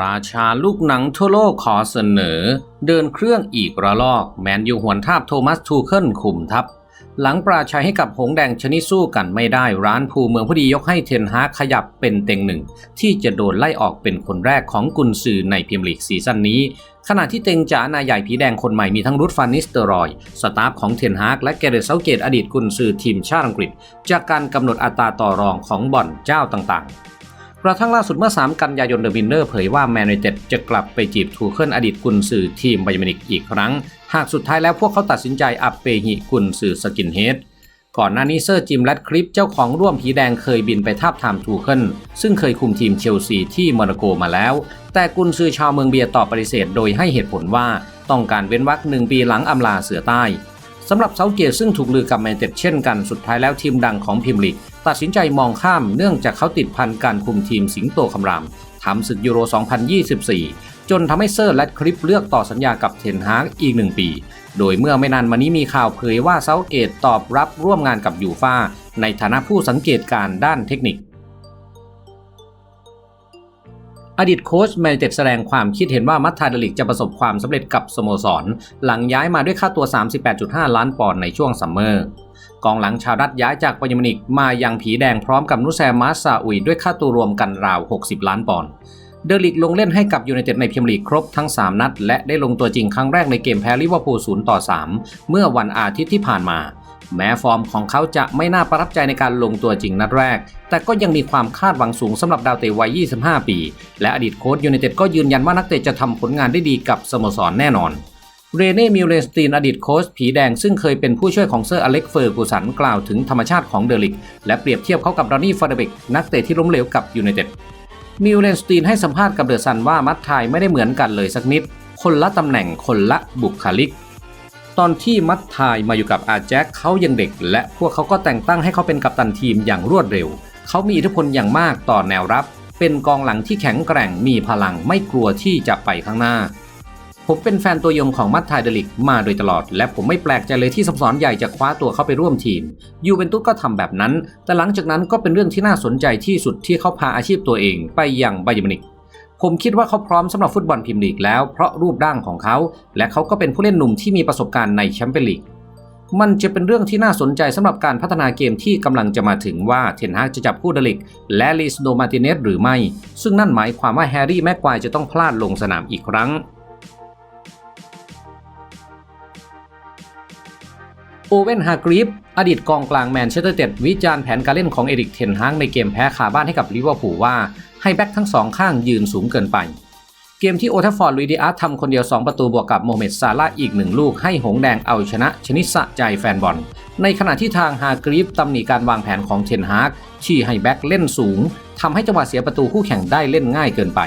ราชาลูกหนังทั่วโลกขอเสนอ เดินเครื่องอีกระลอก แมนยูหวนทาบโทมัสทูเคิลคุมทัพ หลังปราชัยให้กับหงแดงชนิดสู้กันไม่ได้ร้านภูเมืองพอดียกให้เทนฮาขยับเป็นเต็งหนึ่ง ที่จะโดนไล่ออกเป็นคนแรกของกุนซือในพรีเมียร์ลีกซีซั่นนี้ ขณะที่เต็งจ๋านายใหญ่ผีแดงคนใหม่มีทั้งรุดฟานิสเตอรอย สตาฟของเทนฮากและแกเรตเซาเกตอดีตกุนซือทีมชาติอังกฤษ จากการกำหนดอัตราต่อรองของบ่อนเจ้าต่างๆ กระทั่งล่าสุดเมื่อ 3 กันยายนเดอะวินเนอร์เผยว่าแมนยูเต็ดจะกลับไปจีบทูเคิลอดีตกุนซือทีมไบมินิกอีกครั้ง หากสุดท้ายแล้วพวกเขาตัดสินใจอัปเปหิกุนซือสกินเฮดก่อนหน้านี้เซอร์จิมแรดคลิปเจ้าของร่วมผีแดงเคยบินไปทาบทามทูเคิลซึ่งเคยคุมทีมเชลซีที่โมนาโกมาแล้ว แต่กุนซือชาวเมืองเบียร์ตอบปฏิเสธโดยให้เหตุผลว่าต้องการเว้นวรรคหนึ่งปีหลังอำลาเสือใต้ สำหรับเซาเกตซึ่งถูกลือกับแมนเต็ดเช่นกันสุดท้ายแล้วทีมดังของพิมลิกตัดสินใจมองข้ามเนื่องจากเขาติดพันการคุมทีมสิงโตคำรามทำศึกยูโร 2024 จนทำให้เซอร์และคลิปเลือกต่อสัญญากับเทนฮากอีกหนึ่งปี โดยเมื่อไม่นานมานี้มีข่าวเผยว่าเซาเกตตอบรับร่วมงานกับยูฟาในฐานะผู้สังเกตการด้านเทคนิค อดีตโค้ชแมนเต็ดแสดงความคิดเห็นว่ามัตทาเดลิกจะประสบความสำเร็จกับสโมสร หลังย้ายมาด้วยค่าตัว 38.5 ล้านปอนด์ในช่วงซัมเมอร์กองหลังชาวรัฐย้ายจากบาเยมนิกมายังผีแดงพร้อมกับนุแซมาซาอุยด้วยค่าตัวรวมกันราว 60 ล้านปอนด์เดลิกลงเล่นให้กับยูไนเต็ดในพรีเมียร์ลีกครบทั้ง 3 นัด และได้ลงตัวจริงครั้งแรกในเกมแพ้ลิเวอร์พูล0ต่อ 3 เมื่อวันอาทิตย์ที่ผ่านมา แม้ฟอร์มของเขาจะไม่น่าประทับใจในการลงตัวจริงนัดแรก แต่ก็ยังมีความคาดหวังสูงสำหรับดาวเตะวัย 25 ปี และอดีตโค้ชยูไนเต็ดก็ยืนยันว่านักเตะจะทำผลงานได้ดีกับสโมสรแน่นอน เรเน่มิลเลนสตีนอดีตโค้ชผีแดงซึ่งเคยเป็นผู้ช่วยของเซอร์อเล็กเฟอร์กูสันกล่าวถึงธรรมชาติของเดลิก และเปรียบเทียบเขากับดอนนี่ฟอร์เดเบกนักเตะที่ล้มเหลวกับยูไนเต็ดมิลเลนสตีนให้สัมภาษณ์กับเดอะซันว่ามัดไทยไม่ได้เหมือนกันเลยสักนิด คนละตำแหน่งคนละบุคลิก ตอนที่มัดไทยมาอยู่กับอาแจ็คเขายังเด็ก และพวกเขาก็แต่งตั้งให้เขาเป็นกัปตันทีมอย่างรวดเร็ว เขามีอิทธิพลอย่างมากต่อแนวรับ เป็นกองหลังที่แข็งแกร่งมีพลังไม่กลัวที่จะไปข้างหน้า ผมเป็นแฟนตัวยงของมัตไทเดลิกมาโดยตลอด และผมไม่แปลกใจเลยที่สโมสรใหญ่จะคว้าตัวเขาไปร่วมทีม ยูเวนตุสก็ทำแบบนั้น แต่หลังจากนั้นก็เป็นเรื่องที่น่าสนใจที่สุดที่เขาพาอาชีพตัวเองไปอยังไบเยมินิก ผมคิดว่าเขาพร้อมสำหรับฟุตบอลพรีเมียร์ลีกแล้วเพราะรูปร่างของเขา และเขาก็เป็นผู้เล่นหนุ่มที่มีประสบการณ์ในแชมเปี้ยนลีกมันจะเป็นเรื่องที่น่าสนใจสำหรับการพัฒนาเกมที่กำลังจะมาถึงว่าเทนฮากจะจับคู่เดลิก และลิสโดมาติเนสหรือไม่ ซึ่งนั่นหมายความว่าแฮร์รี่แม็กควายจะต้องพลาดลงสนามอีกครั้ง อเวนฮากรีฟอดีตกองกลางแมนเชสเตอร์เต็ดวิจารณ์แผนการเล่นของเอริกเทนฮากในเกมแพ้คาบ้านให้กับลิเวอร์พูลว่าให้แบ็คทั้งสองข้างยืนสูงเกินไป เกมที่โอทัฟฟอร์ดลุยดิอาร์ทำคนเดียว 2 ประตูบวกกับโมเมดซาลาอีกหนึ่งลูกให้หงแดงเอาชนะชนิดสะใจแฟนบอล ในขณะที่ทางฮากรีฟตำหนิการวางแผนของเทนฮากที่ให้แบ็คเล่นสูงทำให้จังหวะเสียประตูคู่แข่งได้เล่นง่ายเกินไป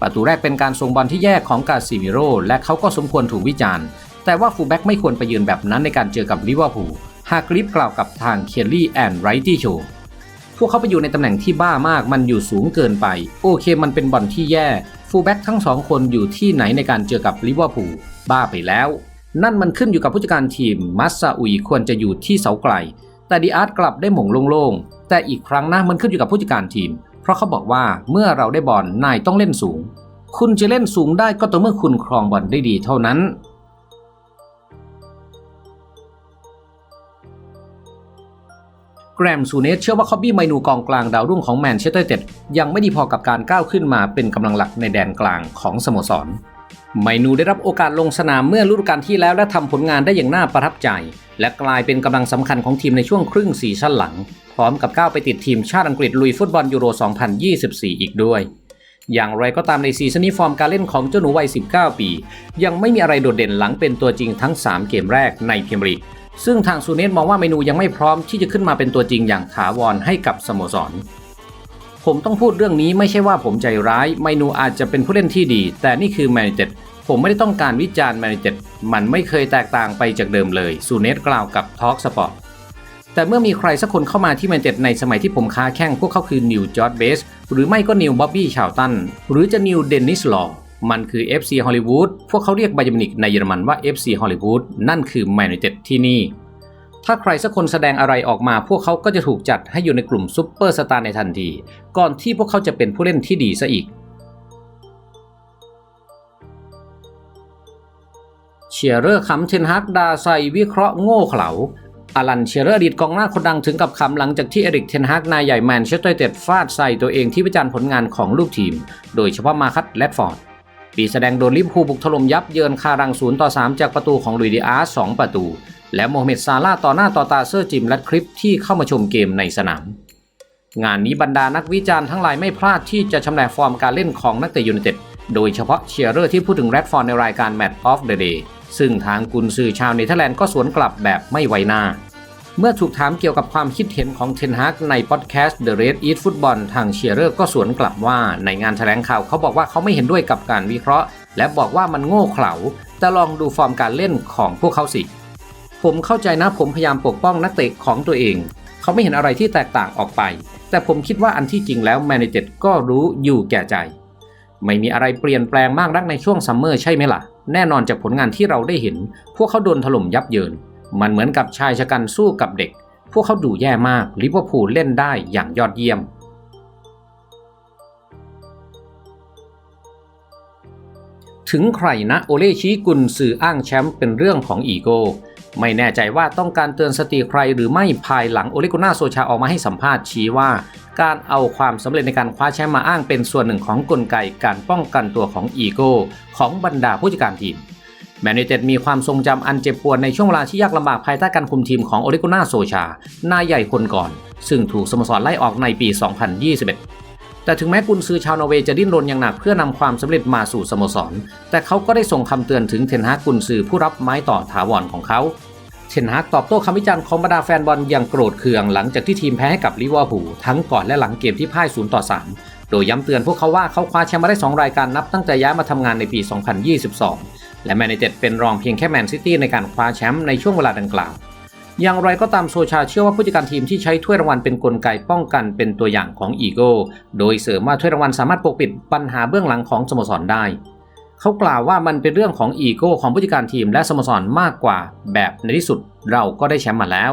ประตูแรกเป็นการส่งบอลที่แยกของกาซิมิโรและเขาก็สมควรถูกวิจารณ์ แต่ว่าฟูลแบ็กไม่ควรไปยืนแบบนั้นในการเจอกับลิเวอร์พูลฮากริฟกล่าวกับทางเคลลี่แอนด์ไรตี้โชพวกเขาไปอยู่ในตำแหน่งที่บ้ามากมันอยู่สูงเกินไป โอเคมันเป็นบอลที่แย่ ฟูลแบ็กทั้งสองคนอยู่ที่ไหนในการเจอกับลิเวอร์พูลบ้าไปแล้ว นั่นมันขึ้นอยู่กับผู้จัดการทีมมัสซาอุยควรจะอยู่ที่เสาไกล แต่ดีอาร์ตกลับได้หม่งโล่งๆ แต่อีกครั้งนะมันขึ้นอยู่กับผู้จัดการทีม เพราะเขาบอกว่าเมื่อเราได้บอลนายต้องเล่นสูง คุณจะเล่นสูงได้ก็ต่อเมื่อคุณครองบอลได้ดีเท่านั้น แกรมซูเนสเชื่อว่าคอบบี้ไมนูกองกลางดาวรุ่งของแมนเชสเตอร์เต็ดยังไม่ดีพอกับการก้าวขึ้นมาเป็นกำลังหลักในแดนกลางของสโมสร ไมนูได้รับโอกาสลงสนามเมื่อฤดูกาลที่แล้วและทำผลงานได้อย่างน่าประทับใจ และกลายเป็นกำลังสำคัญของทีมในช่วงครึ่งซีซั่นหลัง พร้อมกับก้าวไปติดทีมชาติอังกฤษลุยฟุตบอลยูโร 2024 อีกด้วยอย่างไรก็ตามในซีซั่นนี้ฟอร์มการเล่นของเจ้าหนูวัย 19 ปี ยังไม่มีอะไรโดดเด่นหลังเป็นตัวจริงทั้ง 3 เกมแรกในพรีเมียร์ลีก ซึ่งทางซูเนสมองว่าเมนูยังไม่พร้อมที่จะขึ้นมาเป็นตัวจริงอย่างถาวรให้กับสโมสร ผมต้องพูดเรื่องนี้ไม่ใช่ว่าผมใจร้ายเมนูอาจจะเป็นผู้เล่นที่ดี แต่นี่คือแมนเต็ดผมไม่ได้ต้องการวิจารณ์แมนเต็ดมันไม่เคยแตกต่างไปจากเดิมเลยซูเนสกล่าวกับทอล์กสปอร์ตแต่เมื่อมีใครสักคนเข้ามาที่แมนเต็ดในสมัยที่ผมค้าแข่งพวกเขาคือนิวจอร์ดเบสหรือไม่ก็นิวบ๊อบบี้ชาวตันหรือจะนิวเดนนิสลอ มันคือ FC ฮอลลีวูดพวกเขาเรียกไบยมินิกในเยอรมันว่า FC ฮอลลีวูดนั่นคือแมนยูเต็ดที่นี่ ถ้าใครสักคนแสดงอะไรออกมา พวกเขาก็จะถูกจัดให้อยู่ในกลุ่มซูเปอร์สตาร์ในทันที ก่อนที่พวกเขาจะเป็นผู้เล่นที่ดีซะอีก เชียร์เรอร์คำเทนฮักดาไซวิเคราะห์โง่เขลาอารันเชียร์เรอร์อดีตกองหน้าคนดังถึงกับคำหลังจากที่เอริกเทนฮากนายใหญ่แมนเชสเตอร์เต็ดฟาดใส่ตัวเองที่วิจารณ์ผลงานของลูกทีม โดยเฉพาะมาคัตและฟอร์ด ปีแสดงโดนลิเวอร์พูลบุกถล่มยับเยินคารังศูนย์ต่อ 3 จากประตูของลุยดิอาร์สองประตู และโมฮัมเหม็ดซาลาต่อหน้าต่อตาเซอร์จิมและคลิปที่เข้ามาชมเกมในสนาม งานนี้บรรดานักวิจารณ์ทั้งหลายไม่พลาดที่จะชำแหละฟอร์มการเล่นของนักเตะยูไนเต็ดโดยเฉพาะเชียร์เรอร์ที่พูดถึงแรดฟอร์ดในรายการ Match of the Day ซึ่งทางกุนซือชาวเนเธอร์แลนด์ก็สวนกลับแบบไม่ไว้หน้า เมื่อถูกถามเกี่ยวกับความคิดเห็นของเทนฮากในพอดแคสต์ The Red Eat Football ทางเชียร์เรอร์ก็สวนกลับว่าในงานแถลงข่าวเขาบอกว่าเขาไม่เห็นด้วยกับการวิเคราะห์ และบอกว่ามันโง่เขลาแต่ลองดูฟอร์มการเล่นของพวกเขาสิ ผมเข้าใจนะผมพยายามปกป้องนักเตะของตัวเอง เขาไม่เห็นอะไรที่แตกต่างออกไป แต่ผมคิดว่าอันที่จริงแล้วแมนเจตก็รู้อยู่แก่ใจ ไม่มีอะไรเปลี่ยนแปลงมากนักในช่วงซัมเมอร์ใช่ไหมล่ะ แน่นอนจากผลงานที่เราได้เห็น พวกเขาโดนถล่มยับเยิน มันเหมือนกับชายชะกันสู้กับเด็ก พวกเขาดูแย่มากลิเวอร์พูลเล่นได้อย่างยอดเยี่ยม ถึงใครนะโอเล่ชี้กุนสื่ออ้างแชมป์เป็นเรื่องของอีโก้ไม่แน่ใจว่าต้องการเตือนสติใครหรือไม่ภายหลังโอเลกุน่าโซชาออกมาให้สัมภาษณ์ชี้ว่า การเอาความสำเร็จในการคว้าแชมป์มาอ้างเป็นส่วนหนึ่งของกลไกการป้องกันตัวของอีโก้ของบรรดาผู้จัดการทีม แมนยูเต็ดมีความทรงจำอันเจ็บปวดในช่วงเวลาที่ยากลำบากภายใต้การคุมทีมของโอเลกุน่าโซชานายใหญ่คนก่อน ซึ่งถูกสโมสรไล่ออกในปี 2021 แต่ถึงแม้กุนซือชาวนอร์เวย์จะดิ้นรนอย่างหนักเพื่อนำความสำเร็จมาสู่สโมสร แต่เขาก็ได้ส่งคำเตือนถึงเทนฮากกุนซือผู้รับไม้ต่อถาวรของเขาเทนฮากตอบโต้คำวิจารณ์ของบรรดาแฟนบอลอย่างโกรธเคืองหลังจากที่ทีมแพ้ให้กับลิเวอร์พูลทั้งก่อนและหลังเกมที่พ่าย0ต่อ3 โดยย้ำเตือนพวกเขาว่าเขาคว้าแชมป์มาได้ 2 รายการนับตั้งแต่ย้ายมาทำงานในปี 2022 และแมนยูเต็ดเป็นรองเพียงแค่แมนซิตี้ในการคว้าแชมป์ในช่วงเวลาดังกล่าว อย่างไรก็ตามโซชาเชื่อว่าผู้จัดการทีมที่ใช้ถ้วยรางวัลเป็นนกลไกป้องกันเป็นตัวอย่างของอีโก้โดยเสริมว่าถ้วยรางวัลสามารถปกปิดปัญหาเบื้องหลังของสโมสรได้ เขากล่าวว่ามันเป็นเรื่องของอีโก้ของผู้จัดการทีมและสโมสรมากกว่า แบบในที่สุดเราก็ได้แชมป์มาแล้ว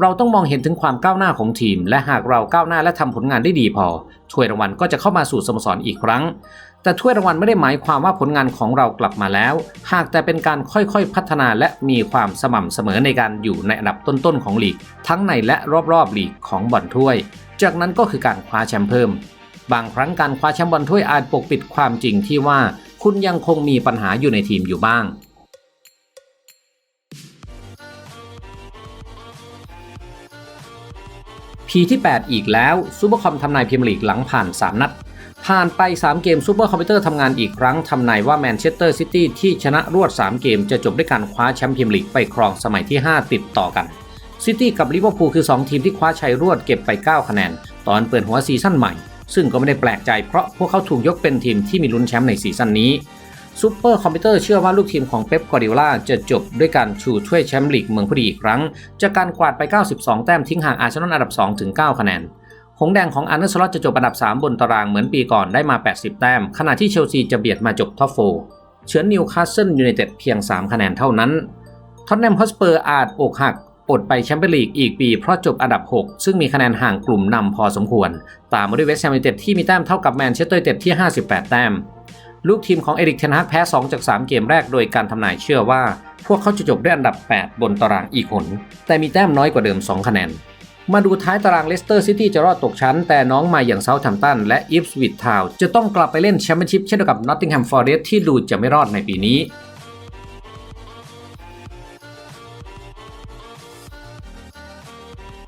เราต้องมองเห็นถึงความก้าวหน้าของทีม และหากเราก้าวหน้าและทำผลงานได้ดีพอถ้วยรางวัลก็จะเข้ามาสู่สโมสรอีกครั้ง แต่ถ้วยรางวัลไม่ได้หมายความว่าผลงานของเรากลับมาแล้ว หากแต่เป็นการค่อยๆพัฒนาและมีความสม่ำเสมอในการอยู่ในอันดับต้นๆของลีก ทั้งในและรอบๆลีกของบอลถ้วย จากนั้นก็คือการคว้าแชมป์เพิ่ม บางครั้งการคว้าแชมป์บอลถ้วยอาจปกปิดความจริงที่ว่าคุณยังคงมีปัญหาอยู่ในทีมอยู่บ้างพีที่ 8 อีกแล้วซูเปอร์คอมทำนายพรีเมียร์ลีกหลังผ่าน 3 นัด ผ่านไป 3 เกมซูเปอร์คอมพิวเตอร์ทำงานอีกครั้งทำนายว่าแมนเชสเตอร์ซิตี้ที่ชนะรวด 3 เกมจะจบด้วยการคว้าแชมป์พรีเมียร์ลีกไปครองสมัยที่ 5 ติดต่อกัน ซิตี้กับลิเวอร์พูลคือ 2 ทีมที่คว้าชัยรวดเก็บไป 9 คะแนน ตอนเปิดหัวซีซั่นใหม่ ซึ่งก็ไม่ได้แปลกใจเพราะพวกเขาถูกยกเป็นทีมที่มีลุ้นแชมป์ในซีซั่นนี้ซูเปอร์คอมพิวเตอร์เชื่อว่าลูกทีมของเป๊ปกวาร์ดิโอลาจะจบด้วยการชูถ้วยแชมป์ลีกเมืองพอดีอีกครั้งจากการกวาดไป 92 แต้มทิ้งห่างอาร์เซนอลอันดับ 2 ถึง 9 คะแนน หงแดงของอาร์เนสลอตจะจบอันดับ 3 บนตารางเหมือนปีก่อนได้มา 80 แต้ม ขณะที่เชลซีจะเบียดมาจบท็อปโฟเฉือนนิวคาสเซิลยูไนเต็ดเพียง 3 คะแนนเท่านั้นท็อตแนมฮอสเปอร์อาจอกหักอดไปแชมเปี้ยนลีกอีกปีเพราะจบอันดับ 6 ซึ่งมีคะแนนห่างกลุ่มนำพอสมควร ตามมาด้วยเวสต์แฮมยูไนเต็ดที่มีแต้มเท่ากับแมนเชสเตอร์ยูไนเต็ดที่ 58 แต้ม ลูกทีมของเอริกเทนฮากแพ้ 2 จาก 3 เกมแรกโดยการทำนายเชื่อว่า พวกเขาจะจบด้วยอันดับ 8 บนตารางอีกหนแต่มีแต้มน้อยกว่าเดิม 2 คะแนน มาดูท้ายตารางเลสเตอร์ซิตี้จะรอดตกชั้น แต่น้องใหม่อย่างเซาท์แฮมป์ตันและอิฟส์วิดทาวจะต้องกลับไปเล่นแชมเปี้ยนชิพเช่นเดียวกับนอตติงแฮมฟอร์เรสที่ดูจะไม่รอดในปีนี้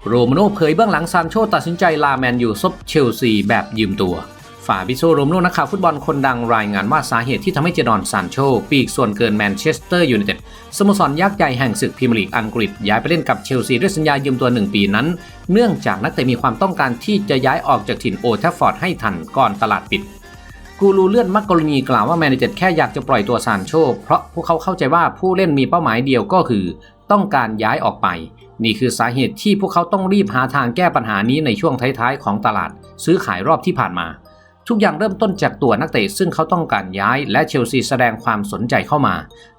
โรมาโน่เผยเบื้องหลังซานโชตัดสินใจลาแมนยูซบเชลซีแบบยืมตัว ฟาบิโซโรมโนนักข่าวฟุตบอลคนดังรายงานว่าสาเหตุที่ทำให้เจดอนซานโชปีกส่วนเกินแมนเชสเตอร์ยูไนเต็ดสโมสรยักษ์ใหญ่แห่งศึกพรีเมียร์ลีกอังกฤษ ย้ายไปเล่นกับเชลซีด้วยสัญญายืมตัว 1 ปีนั้น เนื่องจากนักเตะมีความต้องการที่จะย้ายออกจากถิ่นโอทัฟฟอร์ดให้ทันก่อนตลาดปิดกูรูเลื่อนมักกรณีกล่าวว่าแมนยูไนเต็ดแค่อยากจะปล่อยตัวซานโชเพราะพวกเขาเข้าใจว่าผู้เล่นมีเป้าหมายเดียวก็คือ ต้องการย้ายออกไป นี่คือสาเหตุที่พวกเขาต้องรีบหาทางแก้ปัญหานี้ในช่วงท้ายๆของตลาด ซื้อขายรอบที่ผ่านมา ทุกอย่างเริ่มต้นจากตัวนักเตะซึ่งเขาต้องการย้ายและเชลซีแสดงความสนใจเข้ามา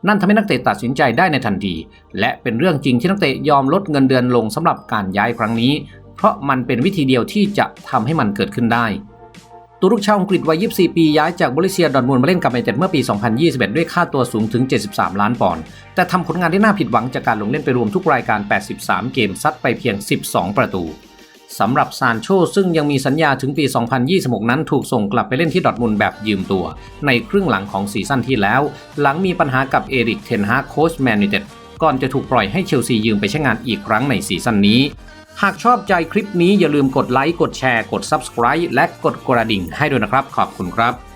นั่นทำให้นักเตะตัดสินใจได้ในทันที และเป็นเรื่องจริงที่นักเตะยอมลดเงินเดือนลงสำหรับการย้ายครั้งนี้ เพราะมันเป็นวิธีเดียวที่จะทำให้มันเกิดขึ้นได้ตัวลูกชาวอังกฤษวัย 24 ปีย้ายจากบริเซียดอร์ทมุนด์มาเล่นกับแมนเชสเตอร์เมื่อปี 2021 ด้วยค่าตัวสูงถึง 73 ล้านปอนด์ แต่ทำผลงานได้น่าผิดหวังจากการลงเล่นไปรวมทุกรายการ 83 เกมซัดไปเพียง 12 ประตู สำหรับซานโชซึ่งยังมีสัญญาถึงปี 2026 นั้นถูกส่งกลับไปเล่นที่ดอทมุนแบบยืมตัว ในครึ่งหลังของซีซั่นที่แล้ว หลังมีปัญหากับเอริกเทนฮาโค้ชแมนยูเต็ดก่อนจะถูกปล่อยให้เชลซียืมไปใช้งานอีกครั้งในซีซั่นนี้ หากชอบใจคลิปนี้อย่าลืมกดไลค์กดแชร์กด Subscribe และกดกระดิ่งให้ด้วยนะครับ ขอบคุณครับ